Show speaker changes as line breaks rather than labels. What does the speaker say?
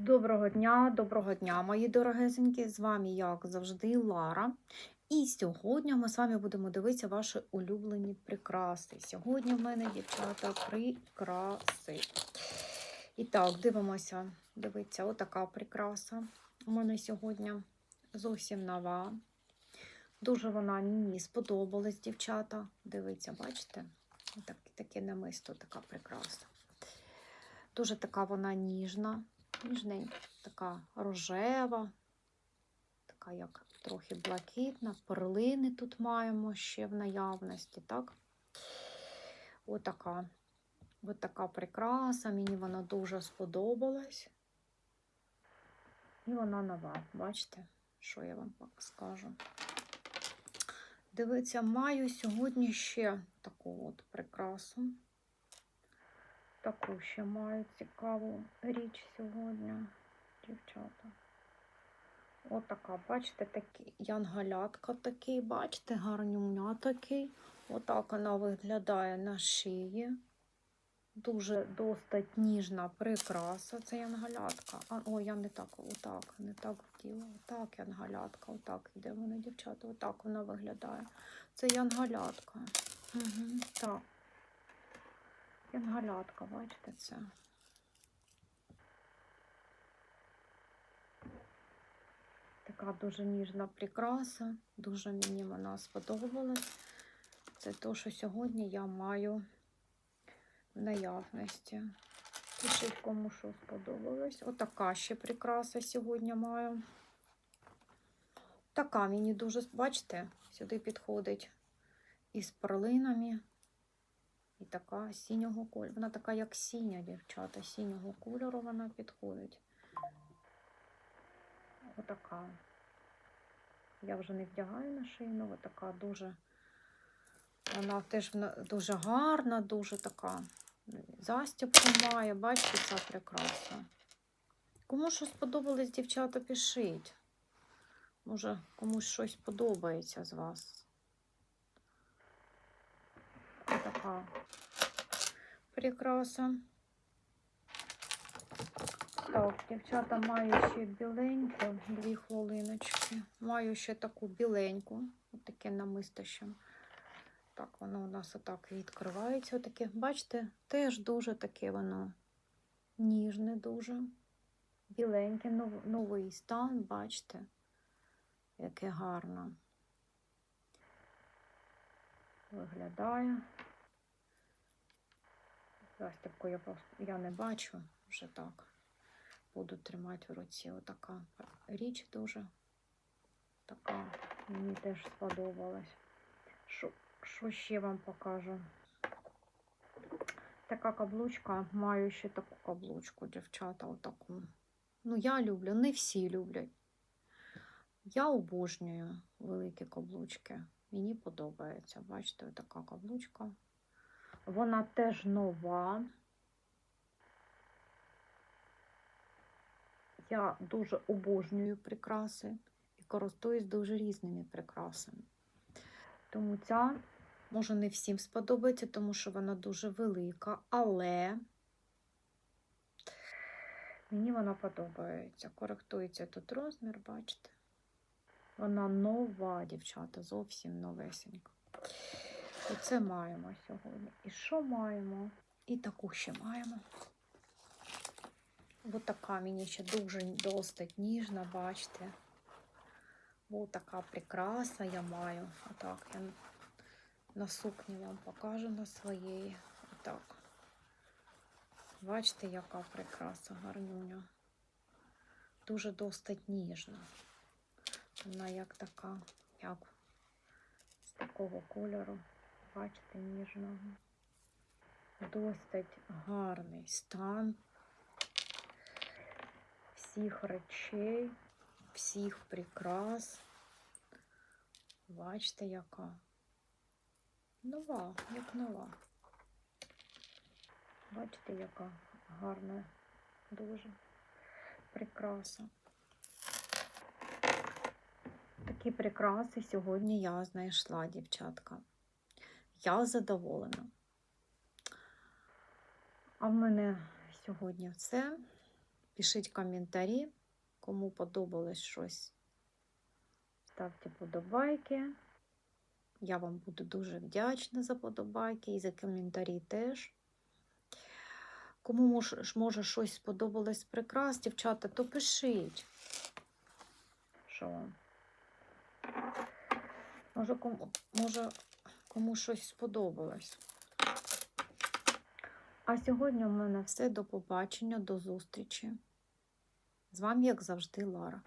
Доброго дня, доброго дня, мої дорогесенькі. З вами, як завжди, Лара. І сьогодні ми з вами будемо дивитися ваші улюблені прикраси. Сьогодні в мене, дівчата, прикраси. І так, дивимося. Дивіться, отака прикраса. У мене сьогодні зовсім нова. Дуже вона мені сподобалась, дівчата. Дивіться, бачите? Так, таке намисто, така прикраса. Дуже така вона ніжна, ніжненька, така рожева, така як трохи блакитна. Перлини тут маємо ще в наявності, так? Отака. От така прикраса, мені вона дуже сподобалась. І вона нова. Бачите, що я вам скажу? Дивіться, маю сьогодні ще таку от прикрасу. Таку ще маю цікаву річ сьогодні, дівчата. Отака, бачите, такий янголятка такий, бачите, гарнюня такий. Отак вона виглядає на шиї. Дуже досить ніжна прикраса. Це янголятка. А, о, я не так, отак, не так вділа. Отак янголятка, отак іде вона, дівчата, отак вона виглядає. Це янголятка. Угу, так. Янголятка, бачите це? Така дуже ніжна прикраса, дуже мені вона сподобалась. Це те, що сьогодні я маю в наявності. Пишіть, кому що сподобалось. Отака ще прикраса сьогодні маю. Така мені дуже, бачите, сюди підходить із перлинами. Така синього кольору. Вона така, як синя, дівчата. Синього кольору вона підходить. Отака. Я вже не вдягаю на шию, така дуже. Вона теж дуже гарна, дуже така застібку має. Бачите, ця прикраса. Кому що сподобалось, дівчата, пишіть. Може, комусь щось подобається з вас. Така прикраса. Так, дівчата, маю ще біленьку, дві хвилиночки. Маю ще таку біленьку, отаке намисто ще. Так, воно у нас отак відкривається. Отаке. Бачите, теж дуже таке воно ніжне, дуже. Біленьке, нов, новий стан, бачите, яке гарно виглядає. Застібку я, я не бачу вже так. Буду тримати в руці. Отака річ дуже така, мені теж сподобалась. Що, що ще вам покажу? Така каблучка, маю ще таку каблучку, дівчата, отаку. Ну, я люблю, не всі люблять. Я обожнюю великі каблучки. Мені подобається. Бачите, така каблучка. Вона теж нова. Я дуже обожнюю прикраси і користуюсь дуже різними прикрасами. Тому ця, може, не всім сподобається, тому що вона дуже велика, але мені вона подобається. Коректується тут розмір, бачите? Вона нова, дівчата, зовсім новесенька. Оце маємо сьогодні. І що маємо? І таку ще маємо. Ось така мені ще дуже досить ніжна, бачите. Ось така прикраса я маю. Отак я на сукні вам покажу на своєї. Отак. Бачите, яка прикраса гарнюня. Дуже досить ніжна. Вона як така, як з такого кольору, бачите, ніжного. Досить гарний стан всіх речей, всіх прикрас. Бачите, яка нова, як нова. Бачите, яка гарна, дуже прикраса. Такі прикраси сьогодні я знайшла, дівчатка. Я задоволена. А в мене сьогодні все. Пишіть коментарі, кому подобалось щось. Ставте подобайки. Я вам буду дуже вдячна за подобайки і за коментарі теж. Кому може, щось сподобалось прикрас, дівчата, то пишіть. Що вам? Може, кому, може, кому щось сподобалось. А сьогодні в мене все. До побачення, до зустрічі. З вами, як завжди, Лара.